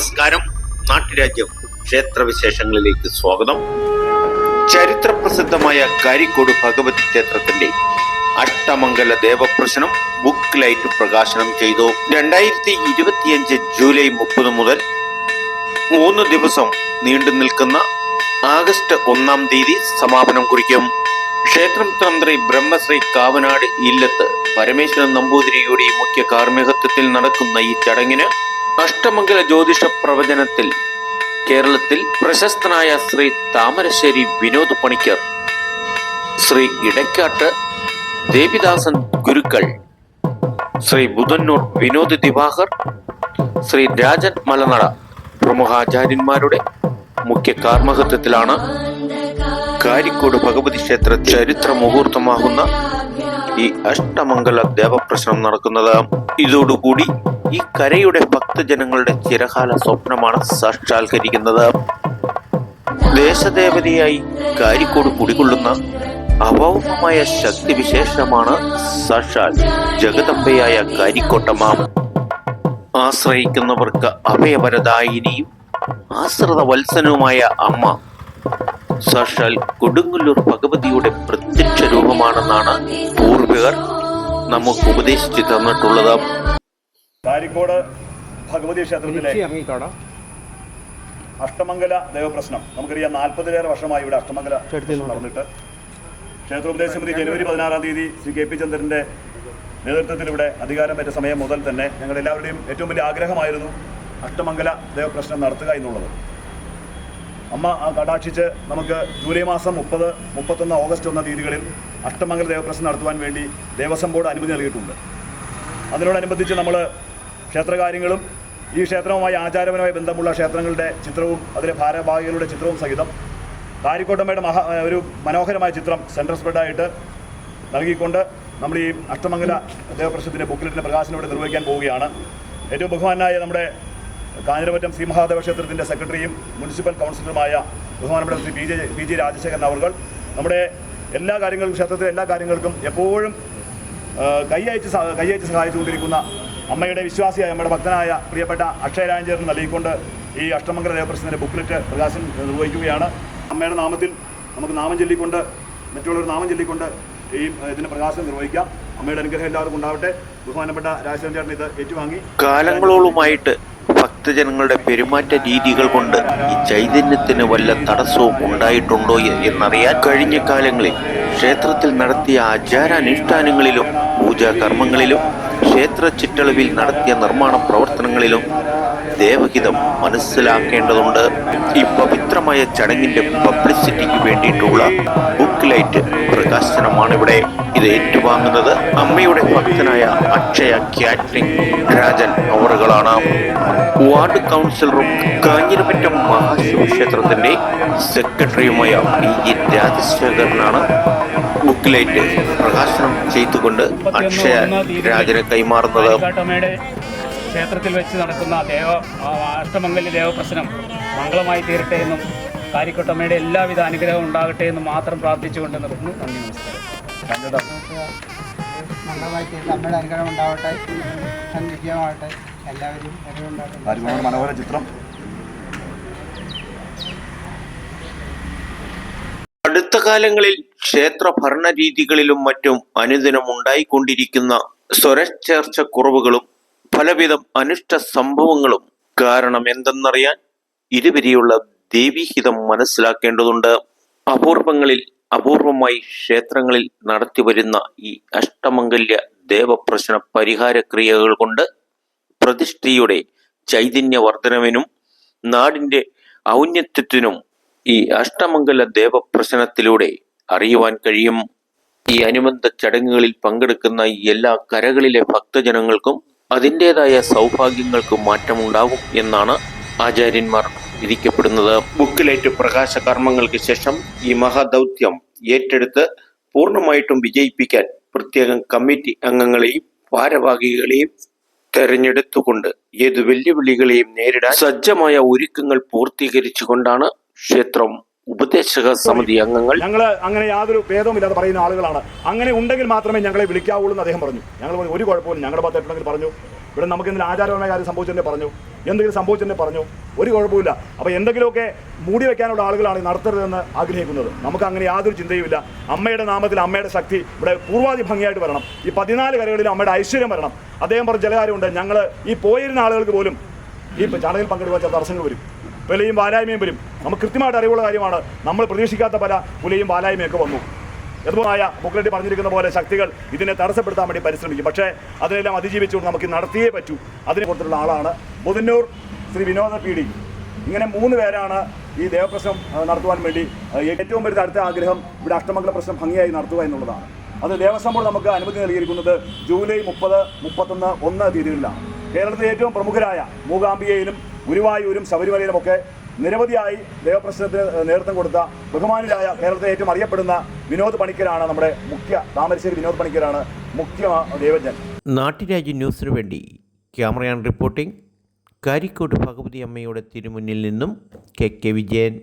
നമസ്കാരം. നാട്ടുരാജ്യം ക്ഷേത്രവിശേഷങ്ങളിലേക്ക് സ്വാഗതം. ചരിത്ര പ്രസിദ്ധമായ കാരിക്കോട് ഭഗവതി ക്ഷേത്രത്തിന്റെ അട്ടമംഗല ദേവപ്രശ്നം ബുക്ക് ലൈറ്റ് പ്രകാശനം ചെയ്തു. രണ്ടായിരത്തി ഇരുപത്തിയഞ്ച് ജൂലൈ മുപ്പത് മുതൽ മൂന്ന് ദിവസം നീണ്ടു നിൽക്കുന്ന ആഗസ്റ്റ് ഒന്നാം തീയതി സമാപനം കുറിക്കും. ക്ഷേത്രം തന്ത്രി ബ്രഹ്മശ്രീ കാവനാട് ഇല്ലത്ത് പരമേശ്വരൻ നമ്പൂതിരിയുടെ മുഖ്യ കാർമ്മികത്വത്തിൽ നടക്കുന്ന ഈ ചടങ്ങിന് അഷ്ടമംഗല ജ്യോതിഷ പ്രവചനത്തിൽ കേരളത്തിൽ പ്രശസ്തനായ ശ്രീ താമരശ്ശേരി വിനോദ് പണിക്കർ ശ്രീ ഇടക്കാട്ട് ദേവിദാസൻ ഗുരുക്കൾ ശ്രീ ബുധന്നൂർ വിനോദ് ദിവാകർ ശ്രീ രാജൻ മലനട പ്രമുഖ ആചാര്യന്മാരുടെ മുഖ്യ കാർമ്മകത്വത്തിലാണ് കാരിക്കോട് ഭഗവതി ക്ഷേത്ര ചരിത്ര മുഹൂർത്തമാകുന്ന ഈ അഷ്ടമംഗല ദേവപ്രശ്നം നടക്കുന്നത്. ഇതോടുകൂടി ഈ കരയുടെ ഭക്തജനങ്ങളുടെ ചിരകാല സ്വപ്നമാണ് സാക്ഷാത്കരിക്കുന്നത്. ദേശദേവതയായി കാരിക്കോട് കുടികൊള്ളുന്ന അഭൗമമായ ശക്തിവിശേഷമാണ് സാക്ഷാൽ ജഗദമ്പയായ കാരിക്കോട്ടമ്മ ആശ്രയിക്കുന്നവർക്ക് അഭയവരദായിനിയും ആശ്രിത വത്സനവുമായ അമ്മ സാക്ഷാൽ കൊടുങ്ങല്ലൂർ ഭഗവതിയുടെ പ്രത്യക്ഷ രൂപമാണെന്നാണ് പൂർവികർ നമുക്ക് ഉപദേശിച്ചു തന്നിട്ടുള്ളത്. കാരിക്കോട് ഭഗവതി ക്ഷേത്രത്തിലെ അഷ്ടമംഗല ദേവപ്രശ്നം. നമുക്കറിയാം നാൽപ്പതിലേറെ വർഷമായി ഇവിടെ അഷ്ടമംഗല നടന്നിട്ട്. ക്ഷേത്രോപദേശ സമിതി ജനുവരി പതിനാറാം തീയതി ശ്രീ കെ പി ചന്ദ്രന്റെ നേതൃത്വത്തിൽ ഇവിടെ അധികാരം പറ്റ സമയം മുതൽ തന്നെ ഞങ്ങൾ എല്ലാവരുടെയും ഏറ്റവും വലിയ ആഗ്രഹമായിരുന്നു അഷ്ടമംഗല ദേവപ്രശ്നം നടത്തുക എന്നുള്ളത്. അമ്മ കടാക്ഷിച്ച് നമുക്ക് ജൂലൈ മാസം മുപ്പത് മുപ്പത്തൊന്ന് ഓഗസ്റ്റ് ഒന്ന തീയതികളിൽ അഷ്ടമംഗല ദേവപ്രശ്നം നടത്തുവാൻ വേണ്ടി ദേവസ്വം ബോർഡ് അനുമതി നൽകിയിട്ടുണ്ട്. അതിനോടനുബന്ധിച്ച് നമ്മൾ ക്ഷേത്രകാര്യങ്ങളും ഈ ക്ഷേത്രവുമായി ആചാരപരമായി ബന്ധമുള്ള ക്ഷേത്രങ്ങളുടെ ചിത്രവും അതിലെ ഭാരഭാഗികളുടെ ചിത്രവും സഹിതം കാരിക്കോട്ടമ്മയുടെ മഹാ ഒരു മനോഹരമായ ചിത്രം സെൻട്രൽ സ്പ്രെഡായിട്ട് നൽകിക്കൊണ്ട് നമ്മൾ ഈ അഷ്ടമംഗല ദേവപ്രശ്നത്തിന്റെ ബുക്കിലെറ്റിന്റെ പ്രകാശനം ഇവിടെ നിർവഹിക്കാൻ പോവുകയാണ്. ഏറ്റവും ബഹുമാനായ നമ്മുടെ കാഞ്ഞിരമറ്റം ശ്രീ മഹാദേവ ക്ഷേത്രത്തിന്റെ സെക്രട്ടറിയും മുനിസിപ്പൽ കൗൺസിലറുമായ ബഹുമാനപ്പെട്ട Shri P J P J Rajasekharan അവർകൾ നമ്മുടെ എല്ലാ കാര്യങ്ങൾക്കും ക്ഷേത്രത്തിലെ എല്ലാ കാര്യങ്ങൾക്കും എപ്പോഴും കൈയച്ച് കൈയച്ച് സഹായിച്ചുകൊണ്ടിരിക്കുന്ന അമ്മയുടെ വിശ്വാസിയായ നമ്മുടെ ഭക്തനായ പ്രിയപ്പെട്ട അക്ഷയരാഞ്ചേരൻ നൽകിക്കൊണ്ട് ഈ അഷ്ടമംഗല ദേവപ്രശ്നത്തിന്റെ ബുക്ക്ലെറ്റ് പ്രകാശനം നിർവഹിക്കുകയാണ്. അമ്മയുടെ നാമത്തിൽ നമുക്ക് നാമം ചൊല്ലിക്കൊണ്ട് മറ്റുള്ളവർ നാമം ചൊല്ലിക്കൊണ്ട് ഈ ഇതിന്റെ പ്രകാശനം നിർവഹിക്കാം. അമ്മയുടെ അനുഗ്രഹം എല്ലാവർക്കും ഉണ്ടാവട്ടെ. ബഹുമാനപ്പെട്ട രാജശേഖരൻ ചേട്ടൻ ഇത് ഏറ്റുവാങ്ങി. കാലങ്ങളോളമായിട്ട് ഭക്തജനങ്ങളുടെ പെരുമാറ്റ രീതികൾ കൊണ്ട് ഈ ചൈതന്യത്തിന് വല്ല തടസ്സവും ഉണ്ടായിട്ടുണ്ടോ എന്നറിയാൻ കഴിഞ്ഞ കാലങ്ങളിൽ ക്ഷേത്രത്തിൽ നടത്തിയ ആചാരാനുഷ്ഠാനങ്ങളിലും പൂജാകർമ്മങ്ങളിലും ക്ഷേത്ര ചുറ്റളവിൽ നടത്തിയ നിർമ്മാണ പ്രവർത്തനങ്ങളിലും ദേവഹിതം മനസ്സിലാക്കേണ്ടതുണ്ട്. ഈ പവിത്രമായ ചടങ്ങിന്റെ പബ്ലിസിറ്റിക്ക് വേണ്ടിയിട്ടുള്ള ബുക്ക് ലൈറ്റ് പ്രകാശനമാണ് ഇവിടെ ഇത് ഏറ്റുവാങ്ങുന്നത് അമ്മയുടെ ഭക്തനായ അക്ഷയ കാറ്ററിംഗ് രാജൻ അവറുകളാണ്. വാർഡ് കൗൺസിലറും കാഞ്ഞിരമറ്റം മഹാശിവക്ഷേത്രത്തിന്റെ സെക്രട്ടറിയുമായ പി ജി രാജശേഖരനാണ് ബുക്ക് ലൈറ്റ് പ്രകാശനം ചെയ്തുകൊണ്ട് അക്ഷയ രാജന് കൈമാറുന്നത്. ക്ഷേത്രത്തിൽ വെച്ച് നടക്കുന്ന ദേവ അഷ്ടമംഗലി അഷ്ടമംഗല്യ ദേവപ്രശ്നം മംഗളമായി തീരട്ടെ എന്നും കാരിക്കോട്ടമ്മയുടെ എല്ലാവിധ അനുഗ്രഹവും ഉണ്ടാകട്ടെ എന്നും മാത്രം പ്രാർത്ഥിച്ചുകൊണ്ട് നിർത്തുന്നു. നന്ദി നമസ്കാരം. അമ്മയുടെ അനുഗ്രഹം ഉണ്ടാവട്ടെ. വിജയമാവട്ടെ എല്ലാവരും അനുഗ്രഹം മനോഹര ചിത്രം. അടുത്ത കാലങ്ങളിൽ ക്ഷേത്ര ഭരണരീതികളിലും മറ്റും അനുദിനം ഉണ്ടായിക്കൊണ്ടിരിക്കുന്ന സ്വരച്ചേർച്ച കുറവുകളും പലവിധം അനിഷ്ട സംഭവങ്ങളും കാരണം എന്തെന്നറിയാൻ ഇരുവരെയുള്ള ദേവീഹിതം മനസ്സിലാക്കേണ്ടതുണ്ട്. അപൂർവങ്ങളിൽ അപൂർവമായി ക്ഷേത്രങ്ങളിൽ നടത്തിവരുന്ന ഈ അഷ്ടമംഗല്യ ദേവപ്രശ്ന പരിഹാര ക്രിയകൾ കൊണ്ട് പ്രതിഷ്ഠയുടെ ചൈതന്യവർദ്ധനവിനും നാടിന്റെ ഔന്നത്യത്തിനും ഈ അഷ്ടമംഗല ദേവപ്രശ്നത്തിലൂടെ അറിയുവാൻ കഴിയും. ഈ അനുബന്ധ ചടങ്ങുകളിൽ പങ്കെടുക്കുന്ന എല്ലാ കരകളിലെ ഭക്തജനങ്ങൾക്കും അതിന്റെതായ സൗഭാഗ്യങ്ങൾക്ക് മാറ്റമുണ്ടാകും എന്നാണ് ആചാര്യന്മാർ വിധിക്കപ്പെടുന്നത്. ബുക്കിലേറ്റ് പ്രകാശ കർമ്മങ്ങൾക്ക് ശേഷം ഈ മഹാദൗത്യം ഏറ്റെടുത്ത് പൂർണമായിട്ടും വിജയിപ്പിക്കാൻ പ്രത്യേകം കമ്മിറ്റി അംഗങ്ങളെയും ഭാരവാഹികളെയും തെരഞ്ഞെടുത്തുകൊണ്ട് ഏത് വെല്ലുവിളികളെയും നേരിടാൻ സജ്ജമായ ഒരുക്കങ്ങൾ പൂർത്തീകരിച്ചുകൊണ്ടാണ് ക്ഷേത്രം ഉപദേശക സമിതി അംഗങ്ങൾ. ഞങ്ങൾ അങ്ങനെ യാതൊരു ഭേദവുമില്ലാതെ പറയുന്ന ആളുകളാണ്. അങ്ങനെ ഉണ്ടെങ്കിൽ മാത്രമേ ഞങ്ങളെ വിളിക്കാവുള്ളൂ എന്ന് അദ്ദേഹം പറഞ്ഞു. ഞങ്ങൾ ഒരു കുഴപ്പമില്ല ഞങ്ങളുടെ ഭാഗത്തായിട്ടുണ്ടെങ്കിൽ പറഞ്ഞു. ഇവിടെ നമുക്ക് എന്തെങ്കിലും ആചാരപരമായ കാര്യം സംഭവിച്ചെന്നെ പറഞ്ഞു. എന്തെങ്കിലും സംഭവിച്ചെന്നെ പറഞ്ഞു. ഒരു കുഴപ്പമില്ല അപ്പോൾ എന്തെങ്കിലുമൊക്കെ മൂടി വെക്കാനുള്ള ആളുകളാണ് ഈ നടത്തരുതെന്ന് ആഗ്രഹിക്കുന്നത്. നമുക്ക് അങ്ങനെ യാതൊരു ചിന്തയുമില്ല. അമ്മയുടെ നാമത്തിൽ അമ്മയുടെ ശക്തി ഇവിടെ പൂർവാധി ഭംഗിയായിട്ട് വരണം. ഈ പതിനാല് കരകളിൽ അമ്മയുടെ ഐശ്വര്യം വരണം. അദ്ദേഹം പറഞ്ഞ ചില കാര്യമുണ്ട്. ഞങ്ങൾ ഈ പോയിരുന്ന ആളുകൾക്ക് പോലും ഈ ചടങ്ങിൽ പങ്കെടുക്കാൻ ചില തടസ്സങ്ങൾ വരും. വിലയും വാലായ്മയും വരും. നമുക്ക് കൃത്യമായിട്ട് അറിവുള്ള കാര്യമാണ്. നമ്മൾ പ്രതീക്ഷിക്കാത്ത പല പുലയും വാലായ്മയൊക്കെ വന്നു. യഥമായ മുഖ്യമന്ത്രി പറഞ്ഞിരിക്കുന്ന പോലെ ശക്തികൾ ഇതിനെ തടസ്സപ്പെടുത്താൻ വേണ്ടി പരിശ്രമിക്കും. പക്ഷേ അതിനെല്ലാം അതിജീവിച്ചുകൊണ്ട് നമുക്ക് നടത്തിയേ പറ്റൂ. അതിനെ പുറത്തുള്ള ആളാണ് മുതന്നൂർ ശ്രീ വിനോദ പി ഡി. ഇങ്ങനെ മൂന്ന് പേരാണ് ഈ ദേവപ്രശ്നം നടത്തുവാൻ വേണ്ടി ഏറ്റവും വലിയ അടുത്ത ആഗ്രഹം ഇവിടെ അഷ്ടമംഗല പ്രശ്നം ഭംഗിയായി നടത്തുക എന്നുള്ളതാണ്. അത് ദേവസ്വം ബോർഡ് നമുക്ക് അനുമതി നൽകിയിരിക്കുന്നത് ജൂലൈ മുപ്പത് മുപ്പത്തൊന്ന് ഒന്ന് തീയതികളിലാണ്. കേരളത്തിലെ ഏറ്റവും പ്രമുഖരായ മൂകാംബികയിലും ഗുരുവായൂരും ശബരിമലയിലും ഒക്കെ നിരവധിയായി ദേവപ്രശ്നത്തിന് നേതൃത്വം കൊടുത്ത ബഹുമാനിലായ കേരളത്തെ ഏറ്റവും അറിയപ്പെടുന്ന വിനോദ് പണിക്കരാണ് നമ്മുടെ മുഖ്യ താമരശ്ശേരി വിനോദ് പണിക്കരാണ് മുഖ്യ ദേവജ്ഞൻ. നാട്ടുരാജ്യ ന്യൂസിനു വേണ്ടി ക്യാമറയാൻ റിപ്പോർട്ടിംഗ്. കാരിക്കോട് ഭഗവതി അമ്മയുടെ തിരുമുന്നിൽ നിന്നും കെ കെ വിജയൻ